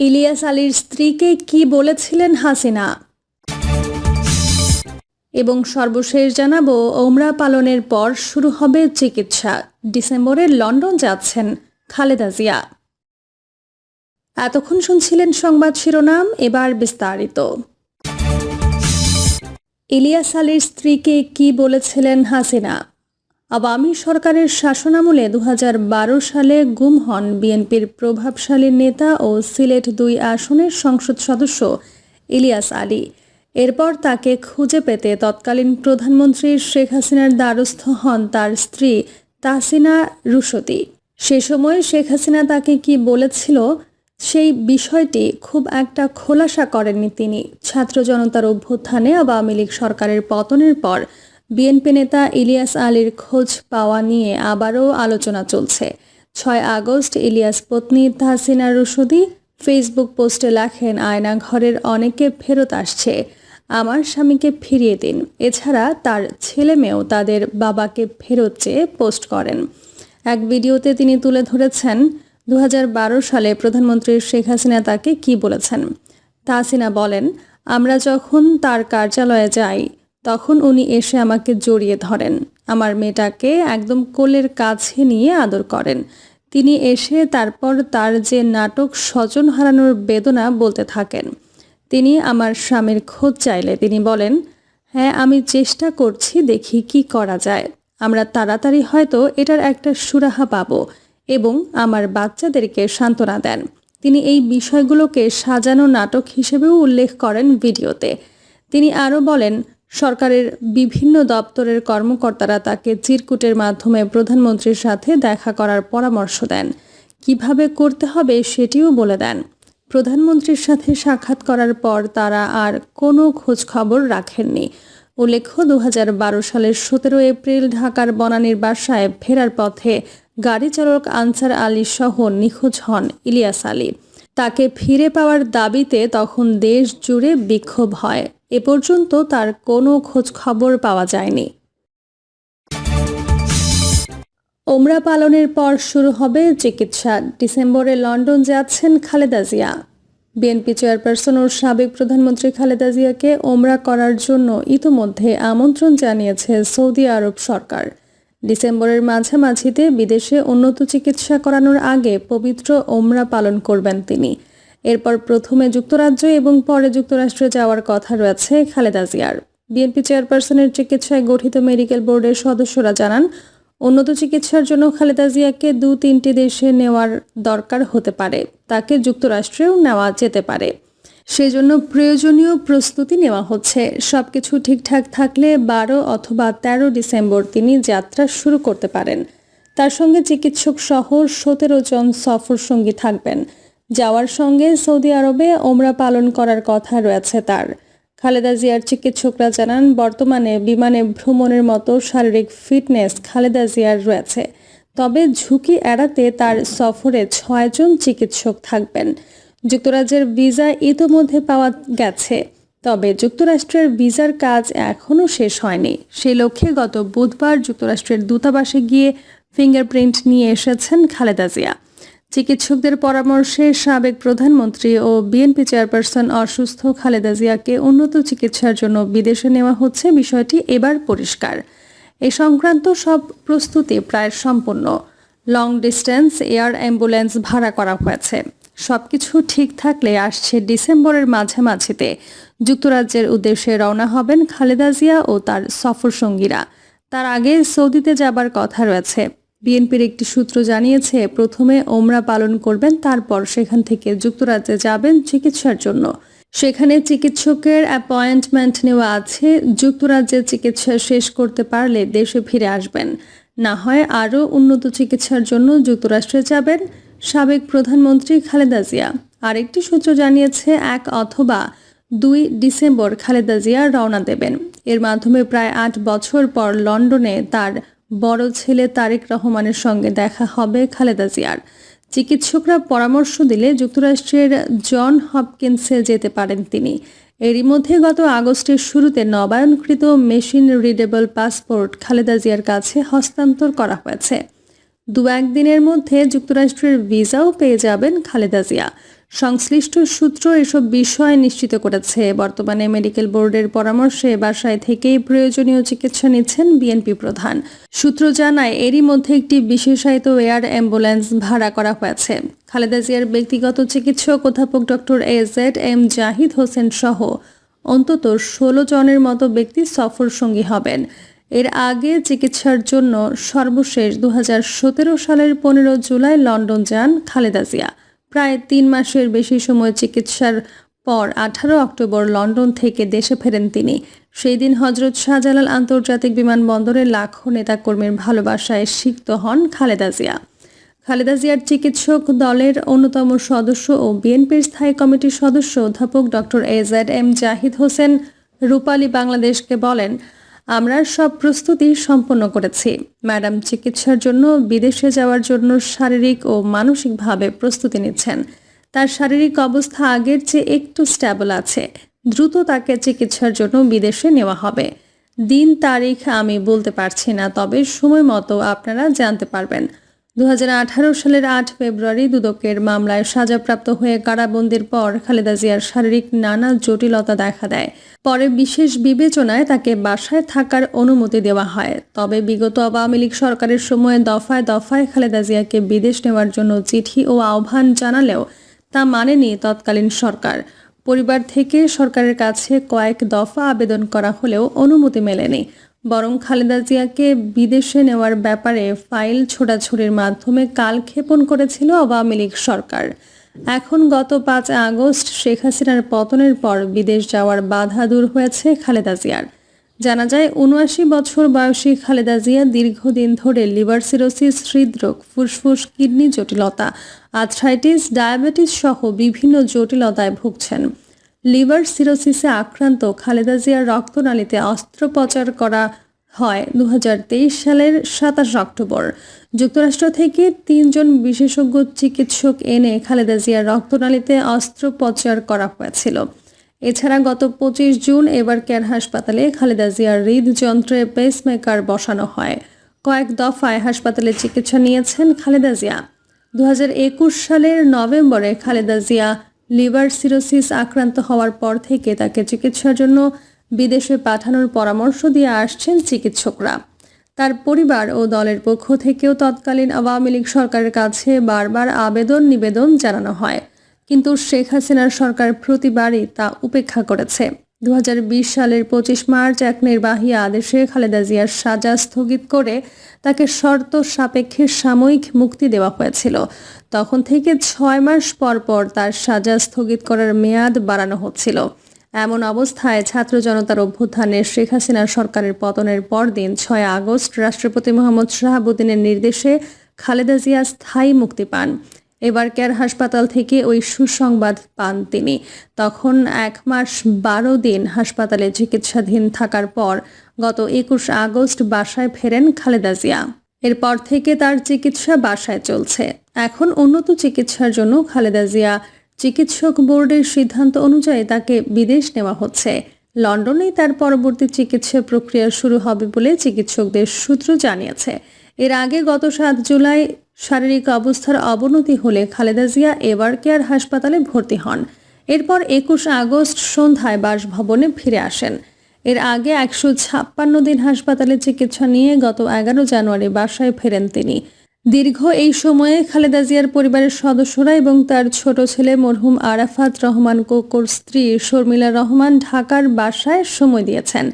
ইলিয়াস আলীর স্ত্রীকে কি বলেছিলেন হাসিনা? এবং সর্বশেষ জানাব, ওমরা পালনের পর শুরু হবে চিকিৎসা। ডিসেম্বরে লন্ডন যাচ্ছেন খালেদা জিয়া। এতক্ষণ শুনছিলেন সংবাদ শিরোনাম, এবার বিস্তারিত। ইলিয়াস আলীর স্ত্রীকে কি বলেছিলেন হাসিনা? আওয়ামী সরকারের শাসনামলে দু হাজার বারো সালে গুম হন বিএনপির প্রভাবশালী নেতা ও সিলেট দুই আসনের সংসদ সদস্য ইলিয়াস আলী। এরপর তাকে খুঁজে পেতে তৎকালীন প্রধানমন্ত্রী শেখ হাসিনার দ্বারস্থ হন তার স্ত্রী তাসিনা রুশতি সে সময় শেখ হাসিনা তাকে কি বলেছিল সেই বিষয়টি খুব একটা খোলাসা করেননি তিনি। ছাত্র জনতার অভ্যুত্থানে আওয়ামী লীগ সরকারের পতনের পর বিএনপি নেতা ইলিয়াস আলীর খোঁজ পাওয়া নিয়ে আবারও আলোচনা চলছে। ছয় আগস্ট ইলিয়াস পত্নী তাহসিনা রুশদি ফেসবুক পোস্টে লেখেন আয়না ঘরের অনেকে ফেরত আসছে। আমার স্বামীকে ফিরিয়ে দিন। এছাড়া তার ছেলে মেয়েও তাদের বাবাকে ফেরত চেয়ে পোস্ট করেন। এক ভিডিওতে তিনি তুলে ধরেছেন দু হাজার বারো সালে প্রধানমন্ত্রী শেখ হাসিনা তাকে কি বলেছেন? তাহসিনা বলেন, আমরা যখন তার কার্যালয়ে যাই তখন উনি এসে আমাকে জড়িয়ে ধরেন। আমার মেয়েটাকে একদম কোলের কাছে নিয়ে আদর করেন। তিনি এসে তারপর তার যে নাটক স্বজন হারানোর বেদনা বলতে থাকেন। তিনি আমার স্বামীর খোঁজ চাইলে তিনি বলেন হ্যাঁ আমি চেষ্টা করছি, দেখি কি করা যায়। আমরা তাড়াতাড়ি হয়তো এটার একটা সুরাহা পাবো এবং আমার বাচ্চাদেরকে সান্ত্বনা দেন। তিনি এই বিষয়গুলোকে সাজানো নাটক হিসেবেও উল্লেখ করেন ভিডিওতে। তিনি আরও বলেন সরকারের বিভিন্ন দপ্তরের কর্মকর্তারা তাকে চিরকুটের মাধ্যমে প্রধানমন্ত্রীর সাথে দেখা করার পরামর্শ দেন। কীভাবে করতে হবে সেটিও বলে দেন। প্রধানমন্ত্রীর সাথে সাক্ষাৎ করার পর তারা আর কোনো খোঁজ খবর রাখেননি। উল্লেখ্য দু হাজার বারো সালের সতেরো এপ্রিল ঢাকার বনানীর বাসায় ফেরার পথে গাড়ি চালক আনসার আলী সহ নিখোঁজ হন ইলিয়াস আলী। তাকে ফিরে পাওয়ার দাবিতে তখন দেশ জুড়ে বিক্ষোভ হয়। এ পর্যন্ত তার কোনো খোঁজ খবর পাওয়া যায়নি। ওমরা পালনের পর শুরু হবে চিকিৎসা। ডিসেম্বরে লন্ডন যাচ্ছেন খালেদা জিয়া। বিএনপি চেয়ারপারসন ও সাবেক প্রধানমন্ত্রী খালেদা জিয়াকে ওমরা করার জন্য ইতোমধ্যে আমন্ত্রণ জানিয়েছে সৌদি আরব সরকার। ডিসেম্বরের মাঝামাঝিতে বিদেশে উন্নত চিকিৎসা করানোর আগে পবিত্র ওমরা পালন করবেন তিনি। এরপর প্রথমে যুক্তরাজ্য এবং পরে যুক্তরাষ্ট্রে যাওয়ার কথা রয়েছে খালেদা জিয়ার। বিএনপি চেয়ারপারসনের চিকিৎসায় গঠিত মেডিকেল বোর্ডের সদস্যরা জানান, উন্নত চিকিৎসার জন্য খালেদা জিয়াকে দু তিনটি দেশে নেওয়ার দরকার হতে পারে, তাকে যুক্তরাষ্ট্রেও নেওয়া যেতে পারে। সেজন্য প্রয়োজনীয় প্রস্তুতি নেওয়া হচ্ছে। সবকিছু ঠিকঠাক থাকলে বারো অথবা ১৩ ডিসেম্বর তিনি যাত্রা শুরু করতে পারেন। তার সঙ্গে চিকিৎসক সহ সতেরো জন সফর সঙ্গী থাকবেন। যাওয়ার সঙ্গে সৌদি আরবে ওমরা পালন করার কথা রয়েছে তার। খালেদা জিয়ার চিকিৎসকরা জানান, বর্তমানে বিমানে ভ্রমণের মতো শারীরিক ফিটনেস খালেদা জিয়ার রয়েছে। তবে ঝুঁকি এড়াতে তার সফরে ছয়জন চিকিৎসক থাকবেন। যুক্তরাজ্যের ভিসা ইতোমধ্যে পাওয়া গেছে, তবে যুক্তরাষ্ট্রের ভিসার কাজ এখনও শেষ হয়নি। সেই লক্ষ্যে গত বুধবার যুক্তরাষ্ট্রের দূতাবাসে গিয়ে ফিঙ্গারপ্রিন্ট নিয়ে এসেছেন খালেদা জিয়া। চিকিৎসকদের পরামর্শে সাবেক প্রধানমন্ত্রী ও বিএনপি চেয়ারপারসন অসুস্থ খালেদা জিয়াকে উন্নত চিকিৎসার জন্য বিদেশে নেওয়া হচ্ছে বিষয়টি এবার পরিষ্কার। এ সংক্রান্ত সব প্রস্তুতি প্রায় সম্পন্ন লং ডিস্টেন্স, এয়ার অ্যাম্বুলেন্স ভাড়া করা হয়েছে। সবকিছু ঠিক থাকলে আসছে ডিসেম্বরের মাঝামাঝিতে। যুক্তরাজ্যের উদ্দেশ্যে রওনা হবেন খালেদা জিয়া ও তার সফর সঙ্গীরা তার আগে সৌদিতে যাবার কথা রয়েছে। বিএনপির একটি সূত্র জানিয়েছে, প্রথমে ওমরা পালন করবেন, তারপর সেখান থেকে যুক্তরাজ্যে যাবেন চিকিৎসার জন্য। সেখানে চিকিৎসকের অ্যাপয়েন্টমেন্ট নেওয়া আছে, যুক্তরাজ্যে চিকিৎসা শেষ করতে পারলে দেশে ফিরে আসবেন। না হয় আরও উন্নত চিকিৎসার জন্য যুক্তরাষ্ট্রে যাবেন, সাবেক প্রধানমন্ত্রী খালেদা জিয়া। আরেকটি সূত্র জানিয়েছে, এক অথবা দুই ডিসেম্বর খালেদা জিয়া রওনা দেবেন। এর মাধ্যমে প্রায় আট বছর পর লন্ডনে তার বড় ছেলে তারেক রহমানের সঙ্গে দেখা হবে খালেদা জিয়ার। চিকিৎসকরা পরামর্শ দিলে যুক্তরাষ্ট্রের জন হপকিন্সে যেতে পারেন তিনি। এরই মধ্যে গত আগস্টের শুরুতে নবায়নকৃত মেশিন রিডেবল পাসপোর্ট খালেদা জিয়ার কাছে হস্তান্তর করা হয়েছে। দু একদিনের মধ্যে যুক্তরাষ্ট্রের ভিসাও পেয়ে যাবেন খালেদা জিয়া। সংশ্লিষ্ট সূত্র এসব বিষয় নিশ্চিত করেছে। বর্তমানে মেডিকেল বোর্ডের পরামর্শে বাসায় থেকেই প্রয়োজনীয় চিকিৎসা নিচ্ছেন বিএনপি প্রধান। সূত্র জানায়, এরই মধ্যে একটি বিশেষায়িত এয়ার অ্যাম্বুলেন্স ভাড়া করা হয়েছে। খালেদা জিয়ার ব্যক্তিগত চিকিৎসক অধ্যাপক doctor A Z M Zahid Hossain সহ অন্তত ষোলো জনের মতো ব্যক্তি সফর সঙ্গী হবেন। এর আগে চিকিৎসার জন্য সর্বশেষ দু হাজার সতেরো সালের পনেরো জুলাই লন্ডন যান খালেদা জিয়া। প্রায় তিন মাসের বেশি সময় চিকিৎসার পর আঠারো অক্টোবর লন্ডন থেকে দেশে ফেরেন তিনি। সেই দিন হজরত শাহজালাল আন্তর্জাতিক বিমানবন্দরে লাখো নেতাকর্মীর ভালোবাসায় সিক্ত হন খালেদা জিয়া। খালেদা জিয়ার চিকিৎসক দলের অন্যতম সদস্য ও বিএনপির স্থায়ী কমিটির সদস্য অধ্যাপক doctor A Z M Zahid Hossain Rupali বাংলাদেশকে বলেন আমরা সব প্রস্তুতি সম্পন্ন করেছি। ম্যাডাম চিকিৎসার জন্য, বিদেশে যাওয়ার জন্য শারীরিক ও মানসিকভাবে প্রস্তুতি নিচ্ছেন। তার শারীরিক অবস্থা আগের চেয়ে একটু স্ট্যাবল আছে। দ্রুত তাকে চিকিৎসার জন্য বিদেশে নেওয়া হবে। দিন, তারিখ আমি বলতে পারছি না, তবে সময় মতো আপনারা জানতে পারবেন। দু হাজার আঠারো সালের আট ফেব্রুয়ারি দুদকের মামলায় সাজাপ্রাপ্ত হয়ে কারাবন্দির পর খালেদা জিয়ার শারীরিক নানা জটিলতা দেখা দেয়। পরে বিশেষ বিবেচনায় তাকে বাসায় থাকার অনুমতি দেওয়া হয়। তবে বিগত আওয়ামী লীগ সরকারের সময়ে দফায় দফায় খালেদা জিয়াকে বিদেশ নেওয়ার জন্য চিঠি ও আহ্বান জানালেও তা মানেনি তৎকালীন সরকার। পরিবার থেকে সরকারের কাছে কয়েক দফা আবেদন করা হলেও অনুমতি মেলেনি। বরং খালেদা জিয়াকে বিদেশে নেওয়ার ব্যাপারে ফাইল ছোড়াছুড়ির মাধ্যমে কালক্ষেপণ করেছিল আওয়ামী লীগ সরকার। এখন গত পাঁচ আগস্ট শেখ হাসিনার পতনের পর বিদেশ যাওয়ার বাধা দূর হয়েছে খালেদা জিয়ার। জানা যায়, উনআশি বছর বয়সী খালেদা জিয়া দীর্ঘদিন ধরে লিভার সিরোসিস, হৃদরোগ, ফুসফুস, কিডনি জটিলতা, আর্থ্রাইটিস, ডায়াবেটিস সহ বিভিন্ন জটিলতায় ভুগছেন। লিভার সিরোসিসে আক্রান্ত খালেদা জিয়ার রক্তনালীতে অস্ত্রোপচার করা হয় দুহাজার তেইশ সালের সাতাশ অক্টোবর। যুক্তরাষ্ট্র থেকে তিনজন বিশেষজ্ঞ চিকিৎসক এনে খালেদা জিয়ার রক্তনালীতে অস্ত্রোপচার করা হয়েছিল। এছাড়া গত পঁচিশ জুন এবার কেয়ার হাসপাতালে খালেদা জিয়ার হৃদযন্ত্রে পেসমেকার বসানো হয়। কয়েক দফায় হাসপাতালে চিকিৎসা নিয়েছেন খালেদা জিয়া। দু হাজার একুশ সালের নভেম্বরে খালেদা জিয়া লিভার সিরোসিস আক্রান্ত হওয়ার পর থেকে তাকে চিকিৎসার জন্য বিদেশে পাঠানোর পরামর্শ দিয়ে আসছেন চিকিৎসকরা। তার পরিবার ও দলের পক্ষ থেকেও তৎকালীন আওয়ামী লীগ সরকারের কাছে বারবার আবেদন নিবেদন জানানো হয়। কিন্তু শেখ হাসিনার সরকার প্রতিবারই তা উপেক্ষা করেছে। দু হাজার বিশ সালের পঁচিশ মার্চ এক নির্বাহী আদেশে খালেদা জিয়ার সাজা স্থগিত করে তাকে শর্ত সাপেক্ষে সাময়িক মুক্তি দেওয়া হয়েছিল। তখন থেকে ছয় মাস পর পর তার সাজা স্থগিত করার মেয়াদ বাড়ানো হচ্ছিল। এমন অবস্থায় ছাত্র জনতার অভ্যুত্থানে শেখ হাসিনার সরকারের পতনের পরদিন ছয় আগস্ট রাষ্ট্রপতি মোহাম্মদ শাহাবুদ্দিনের নির্দেশে খালেদা জিয়া স্থায়ী মুক্তি পান। এবার কেয়ার হাসপাতাল থেকে ওই সুসংবাদ পান তিনি। তখন এক মাস বারো দিন হাসপাতালে চিকিৎসাধীন থাকার পর গত একুশ আগস্ট বাসায় ফেরেন খালেদা জিয়া। এরপর থেকে তার চিকিৎসা বাসায় চলছে। এখন উন্নত চিকিৎসার জন্য খালেদা জিয়া চিকিৎসক বোর্ডের সিদ্ধান্ত অনুযায়ী তাকে বিদেশ নেওয়া হচ্ছে। লন্ডনেই তার পরবর্তী চিকিৎসা প্রক্রিয়া শুরু হবে বলে চিকিৎসকদের সূত্র জানিয়েছে। এর আগে গত সাত জুলাই শারীরিক অবস্থার অবনতি হলে খালেদা জিয়া এবার কেয়ার হাসপাতালে ভর্তি হন। এরপর একুশ আগস্ট সন্ধ্যায় বাসভবনে ফিরে আসেন। এর আগে একশো ছাপ্পান্ন দিন হাসপাতালে চিকিৎসা নিয়ে গত এগারো জানুয়ারি বাসায় ফেরেন তিনি। দীর্ঘ এই সময়ে খালেদা জিয়ার পরিবারের সদস্যরা এবং তার ছোট ছেলে মরহুম আরাফাত রহমান কোকোর স্ত্রী শর্মিলা রহমান ঢাকার বাসায় সময় দিয়েছেন।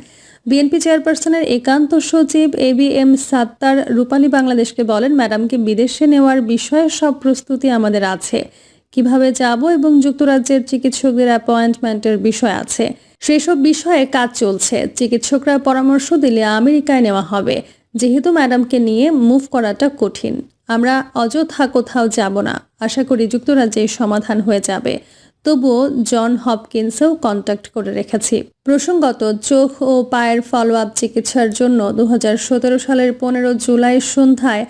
বিএনপি চেয়ারপারসনের একান্ত সচিব A B M Sattar Rupali বাংলাদেশকে বলেন, ম্যাডামকে বিদেশে নেওয়ার বিষয়ে সব প্রস্তুতি আমাদের আছে। কীভাবে যাব এবং যুক্তরাজ্যের চিকিৎসকদের অ্যাপয়েন্টমেন্টের বিষয় আছে। সেসব বিষয়ে কাজ চলছে। চিকিৎসকরা পরামর্শ দিলে আমেরিকায় নেওয়া হবে। যেহেতু ম্যাডামকে নিয়ে মুভ করাটা কঠিন। আমরা অযথা কোথাও যাব না। আশা করি যুক্তরাজ্যে সমাধান হয়ে যাবে। তবুও জন হপকিন্সেও কন্ট্যাক্ট করে রেখেছি। প্রসঙ্গত, চোখ ও পায়ের ফলো আপ চিকিৎসার জন্য দুহাজার সতেরো সালের পনেরো জুলাই সন্ধ্যায়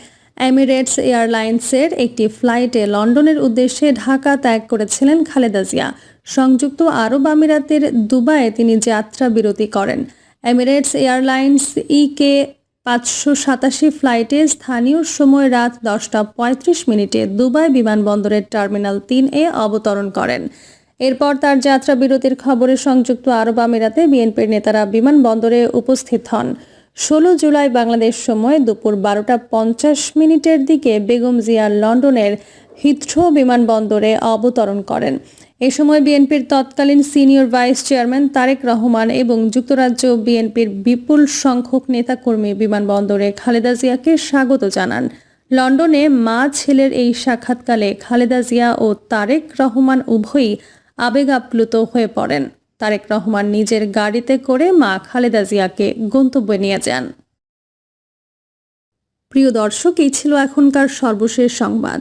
এমিরেটস এয়ারলাইন্সের একটি ফ্লাইটে লন্ডনের উদ্দেশ্যে ঢাকা ত্যাগ করেছিলেন খালেদা জিয়া। সংযুক্ত আরব আমিরাতের দুবাইয়ে তিনি যাত্রা বিরতি করেন। এমিরেটস এয়ারলাইন্স ইকে পাঁচশো সাতাশি ফ্লাইটে স্থানীয় সময় রাত দশটা পঁয়ত্রিশ মিনিটে দুবাই বিমানবন্দরের টার্মিনাল তিন এ অবতরণ করেন। এরপর তার যাত্রা বিরতির খবরে সংযুক্ত আরব আমিরাতে বিএনপির নেতারা বিমানবন্দরে উপস্থিত হন। ষোলো জুলাই বাংলাদেশ সময় দুপুর বারোটা পঞ্চাশ মিনিটের দিকে বেগম জিয়া লন্ডনের হিথ্রো বিমানবন্দরে অবতরণ করেন। এ সময় বিএনপির তৎকালীন senior vice chairman Tarek Rahman এবং যুক্তরাজ্য বিএনপির বিপুল সংখ্যক নেতাকর্মী বিমানবন্দরে খালেদা জিয়াকে স্বাগত জানান। লন্ডনে মা ছেলের এই সাক্ষাৎকালে খালেদা জিয়া ও তারেক রহমান উভয়ই আবেগ আপ্লুত হয়ে পড়েন। তারেক রহমান নিজের গাড়িতে করে মা খালেদা জিয়াকে গন্তব্যে নিয়ে যান। প্রিয় দর্শক, এই ছিল এখনকার সর্বশেষ সংবাদ।